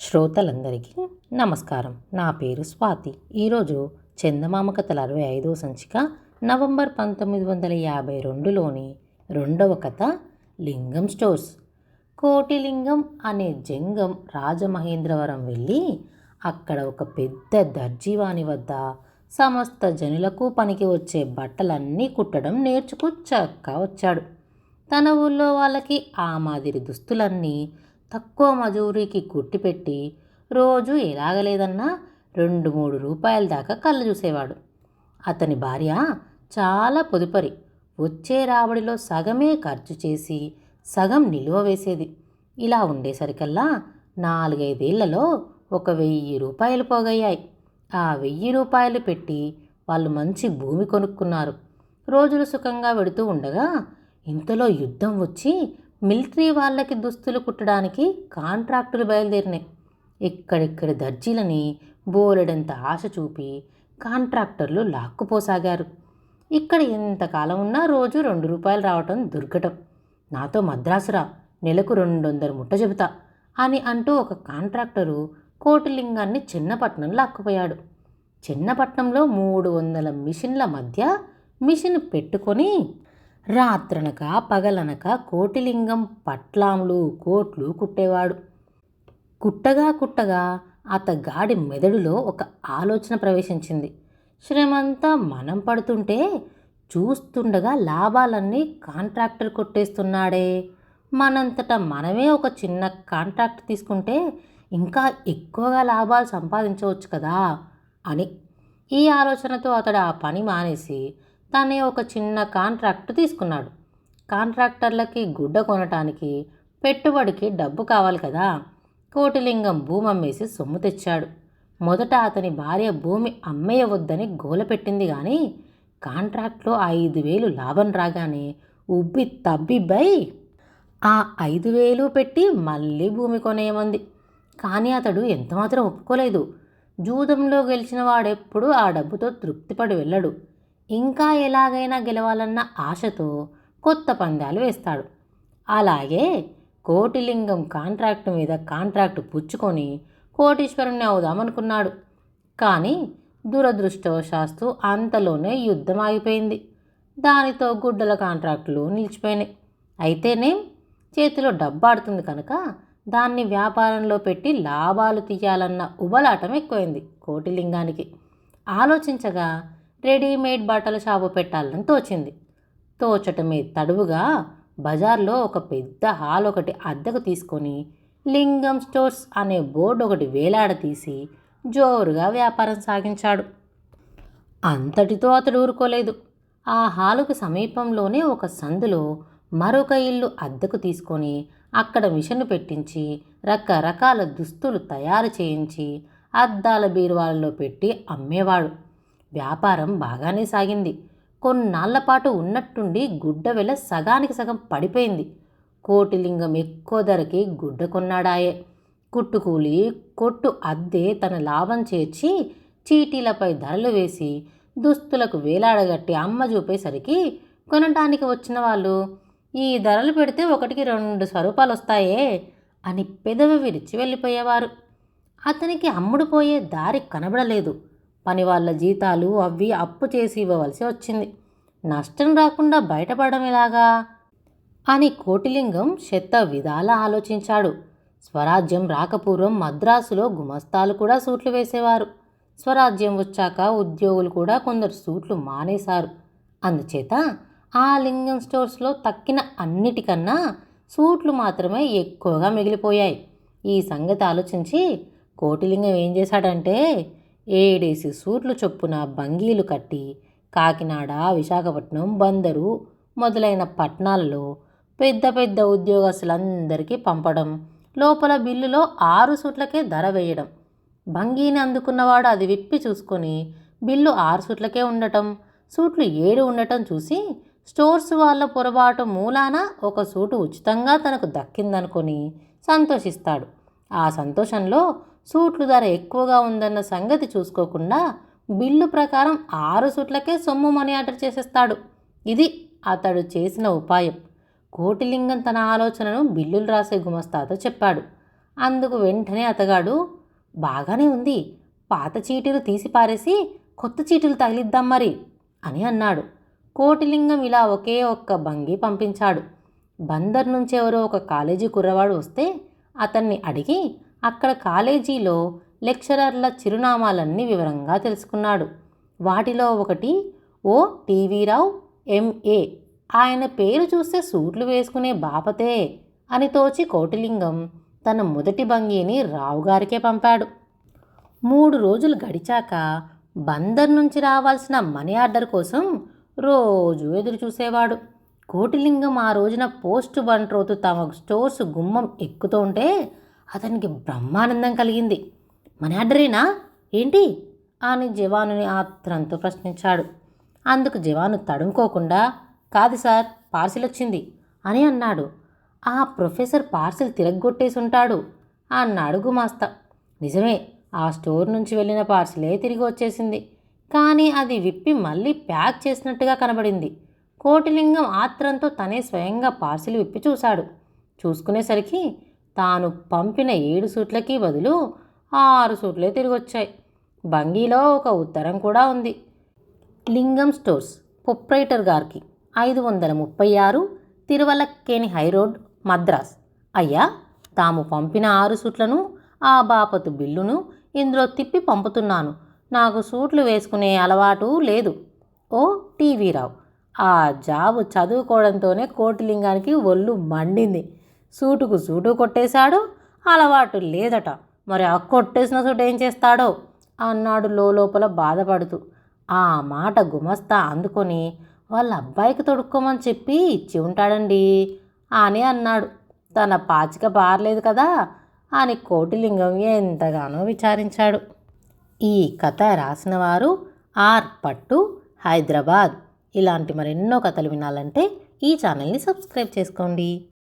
శ్రోతలందరికీ నమస్కారం. నా పేరు స్వాతి. ఈరోజు చందమామ కథల అరవై ఐదవ సంచిక నవంబర్ పంతొమ్మిది వందల యాభై రెండులోని రెండవ కథ లింగం స్టోర్స్. కోటిలింగం అనే జంగం రాజమహేంద్రవరం వెళ్ళి అక్కడ ఒక పెద్ద దర్జీవాణి వద్ద సమస్త జనులకు పనికి వచ్చే బట్టలన్నీ కుట్టడం నేర్చుకు చక్క వచ్చాడు. తన ఊళ్ళో వాళ్ళకి ఆ మాదిరి దుస్తులన్నీ తక్కువ మజూరీకి కుట్టిపెట్టి రోజు ఎలాగలేదన్నా రెండు మూడు రూపాయల దాకా కళ్ళు చూసేవాడు. అతని భార్య చాలా పొదుపరి. వచ్చే రాబడిలో సగమే ఖర్చు చేసి సగం నిలువ వేసేది. ఇలా ఉండేసరికల్లా నాలుగైదేళ్ళలో ఒక వెయ్యి రూపాయలు పోగయ్యాయి. ఆ వెయ్యి రూపాయలు పెట్టి వాళ్ళు మంచి భూమి కొనుక్కున్నారు. రోజులు సుఖంగా పెడుతూ ఉండగా ఇంతలో యుద్ధం వచ్చి మిలిటరీ వాళ్ళకి దుస్తులు కుట్టడానికి కాంట్రాక్టులు బయలుదేరినాయి. ఇక్కడిక్కడి దర్జీలని బోలెడంత ఆశ చూపి కాంట్రాక్టర్లు లాక్కుపోసాగారు. ఇక్కడ ఎంతకాలం ఉన్నా రోజు రెండు రూపాయలు రావటం దుర్ఘటం. నాతో మద్రాసురా నెలకు రెండు వందల ముట్ట చెబుతా అని అంటూ ఒక కాంట్రాక్టరు కోటిలింగాన్ని చిన్నపట్నం లాక్కుపోయాడు. చిన్నపట్నంలో మూడు వందల మిషన్ల మధ్య మిషన్ పెట్టుకొని రాత్రనక పగలనక కోటిలింగం పట్లాములు కోట్లు కుట్టేవాడు. కుట్టగా కుట్టగా అతగాడి మెదడులో ఒక ఆలోచన ప్రవేశించింది. శ్రమంతా మనం పడుతుంటే చూస్తుండగా లాభాలన్నీ కాంట్రాక్టర్ కొట్టేస్తున్నాడే. మనంతటా మనమే ఒక చిన్న కాంట్రాక్ట్ తీసుకుంటే ఇంకా ఎక్కువగా లాభాలు సంపాదించవచ్చు కదా అని ఈ ఆలోచనతో అతడు ఆ పని మానేసి తనే ఒక చిన్న కాంట్రాక్ట్ తీసుకున్నాడు. కాంట్రాక్టర్లకి గుడ్డ కొనటానికి పెట్టుబడికి డబ్బు కావాలి కదా. కోటిలింగం భూమి అమ్మేసి సొమ్ము తెచ్చాడు. మొదట అతని భార్య భూమి అమ్మేయవద్దని గోల పెట్టింది కానీ కాంట్రాక్ట్లో ఐదు వేలు లాభం రాగానే ఉబ్బి తబ్బిబ్బై ఆ ఐదు వేలు పెట్టి మళ్ళీ భూమి కొనేయమంది. కానీ అతడు ఎంతమాత్రం ఒప్పుకోలేదు. జూదంలో గెలిచిన వాడెప్పుడు ఆ డబ్బుతో తృప్తిపడి వెళ్ళడు. ఇంకా ఎలాగైనా గెలవాలన్న ఆశతో కొత్త పందాలు వేస్తాడు. అలాగే కోటిలింగం కాంట్రాక్టు మీద కాంట్రాక్టు పుచ్చుకొని కోటీశ్వరుణ్ణి అవుదామనుకున్నాడు. కానీ దురదృష్టవశాస్తు అంతలోనే యుద్ధం ఆగిపోయింది. దానితో గుడ్డల కాంట్రాక్టులు నిలిచిపోయినాయి. అయితేనే చేతిలో డబ్బాడుతుంది కనుక దాన్ని వ్యాపారంలో పెట్టి లాభాలు తీయాలన్న ఉబలాటం ఎక్కువైంది కోటిలింగానికి. ఆలోచించగా రెడీమేడ్ బట్టల షాపు పెట్టాలని తోచింది. తోచటమే తడువుగా బజార్లో ఒక పెద్ద హాల్ ఒకటి అద్దెకు తీసుకొని లింగం స్టోర్స్ అనే బోర్డు ఒకటి వేలాడదీసి జోరుగా వ్యాపారం సాగించాడు. అంతటితో అతడు ఊరుకోలేదు. ఆ హాలుకు సమీపంలోనే ఒక సందులో మరొక ఇల్లు అద్దెకు తీసుకొని అక్కడ మిషన్ పెట్టించి రకరకాల దుస్తులు తయారు చేయించి అద్దాల బీరువాలలో పెట్టి అమ్మేవాడు. వ్యాపారం బాగానే సాగింది. కొన్నాళ్ళపాటు ఉన్నట్టుండి గుడ్డ వెల సగానికి సగం పడిపోయింది. కోటిలింగం ఎక్కువ ధరకి గుడ్డ కొన్నాడాయే. కుట్టుకూలి కొట్టు అద్దె తన లాభం చేర్చి చీటీలపై ధరలు వేసి దుస్తులకు వేలాడగట్టి అమ్మ చూపేసరికి కొనడానికి వచ్చిన వాళ్ళు ఈ ధరలు పెడితే ఒకటికి రెండు స్వరూపాలు వస్తాయే అని పెదవి విరిచి వెళ్ళిపోయేవారు. అతనికి అమ్ముడుపోయే దారి కనబడలేదు. పని వాళ్ళ జీతాలు అవి అప్పు చేసి ఇవ్వవలసి వచ్చింది. నష్టం రాకుండా బయటపడడం ఎలాగా? అని కోటిలింగం శత విధాల ఆలోచించాడు. స్వరాజ్యం రాకపూర్వం మద్రాసులో గుమస్తాలు కూడా సూట్లు వేసేవారు. స్వరాజ్యం వచ్చాక ఉద్యోగులు కూడా కొందరు సూట్లు మానేశారు. అందుచేత ఆ లింగం స్టోర్స్లో తక్కిన అన్నిటికన్నా సూట్లు మాత్రమే ఎక్కువగా మిగిలిపోయాయి. ఈ సంగతి ఆలోచించి కోటిలింగం ఏం చేశాడంటే ఏడేసి సూట్లు చొప్పున బంగీలు కట్టి కాకినాడ విశాఖపట్నం బందరు మొదలైన పట్టణాలలో పెద్ద పెద్ద ఉద్యోగస్తులందరికీ పంపడం లోపల బిల్లులో ఆరు సూట్లకే ధర వేయడం. భంగీని అందుకున్నవాడు అది విప్పి చూసుకొని బిల్లు ఆరు సూట్లకే ఉండటం సూట్లు ఏడు ఉండటం చూసి స్టోర్స్ వాళ్ళ పొరపాటు మూలాన ఒక సూటు ఉచితంగా తనకు దక్కిందనుకొని సంతోషిస్తాడు. ఆ సంతోషంలో సూట్లు ధర ఎక్కువగా ఉందన్న సంగతి చూసుకోకుండా బిల్లు ప్రకారం ఆరు సూట్లకే సొమ్ము మనీ ఆర్డర్ చేసేస్తాడు. ఇది అతడు చేసిన ఉపాయం. కోటిలింగం తన ఆలోచనను బిల్లులు రాసే గుమస్తాతో చెప్పాడు. అందుకు వెంటనే అతగాడు బాగానే ఉంది. పాత చీటీలు తీసి పారేసి కొత్త చీటీలు తగిలిద్దాం మరి అని అన్నాడు. కోటిలింగం ఇలా ఒకే ఒక్క భంగి పంపించాడు. బందర్ నుంచి ఎవరో ఒక కాలేజీ కుర్రవాడు వస్తే అతన్ని అడిగి అక్కడ కాలేజీలో లెక్చరర్ల చిరునామాలన్నీ వివరంగా తెలుసుకున్నాడు. వాటిలో ఒకటి ఓ టీవీరావు ఎంఏ ఆయన పేరు చూస్తే సూట్లు వేసుకునే బాపతే అని తోచి కోటిలింగం తన మొదటి భంగిని రావుగారికే పంపాడు. మూడు రోజులు గడిచాక బందర్ నుంచి రావాల్సిన మనీ ఆర్డర్ కోసం రోజు ఎదురు చూసేవాడు. కోటిలింగం ఆ రోజున పోస్ట్ బంట్రోతు తమ స్టోర్స్ గుమ్మం ఎక్కుతుంటే అతనికి బ్రహ్మానందం కలిగింది. మన ఆర్డరేనా? ఏంటి? అని జవానుని ఆత్రంతో ప్రశ్నించాడు. అందుకు జవాను తడుముకోకుండా కాదు సార్ పార్సిల్ వచ్చింది అని అన్నాడు. ఆ ప్రొఫెసర్ పార్సిల్ తిరగొట్టేసి ఉంటాడు అన్నాడు గుమాస్తా. నిజమే ఆ స్టోర్ నుంచి వెళ్ళిన పార్సిలే తిరిగి వచ్చేసింది కానీ అది విప్పి మళ్ళీ ప్యాక్ చేసినట్టుగా కనబడింది. కోటిలింగం ఆత్రంతో తనే స్వయంగా పార్సిల్ విప్పి చూశాడు. చూసుకునేసరికి తాను పంపిన ఏడు సూట్లకి బదులు ఆరు సూట్లే తిరిగొచ్చాయి. బంగీలో ఒక ఉత్తరం కూడా ఉంది. లింగం స్టోర్స్ ప్రొప్రైటర్ గారికి ఐదు వందల ముప్పై ఆరు తిరువలక్కేని హైరోడ్ మద్రాస్. అయ్యా తాము పంపిన ఆరు సూట్లను ఆ బాపతు బిల్లును ఇందులో తిప్పి పంపుతున్నాను. నాకు సూట్లు వేసుకునే అలవాటు లేదు. ఓ టీవీరావు ఆ జాబు చదువుకోవడంతోనే కోటిలింగానికి ఒళ్ళు మండింది. సూటుకు సూటు కొట్టేశాడు అలవాటు లేదట. మరి ఆ కొట్టేసిన సూటు ఏం చేస్తాడో? అన్నాడు లోపల బాధపడుతూ. ఆ మాట గుమస్తా అందుకొని వాళ్ళ అబ్బాయికి తొడుక్కోమని చెప్పి ఇచ్చి ఉంటాడండి అని అన్నాడు. తన పాచిక పారలేదు కదా అని కోటిలింగం ఎంతగానో విచారించాడు. ఈ కథ రాసిన వారు ఆర్ పట్టు హైదరాబాద్. ఇలాంటి మరెన్నో కథలు వినాలంటే ఈ ఛానల్ని సబ్స్క్రైబ్ చేసుకోండి.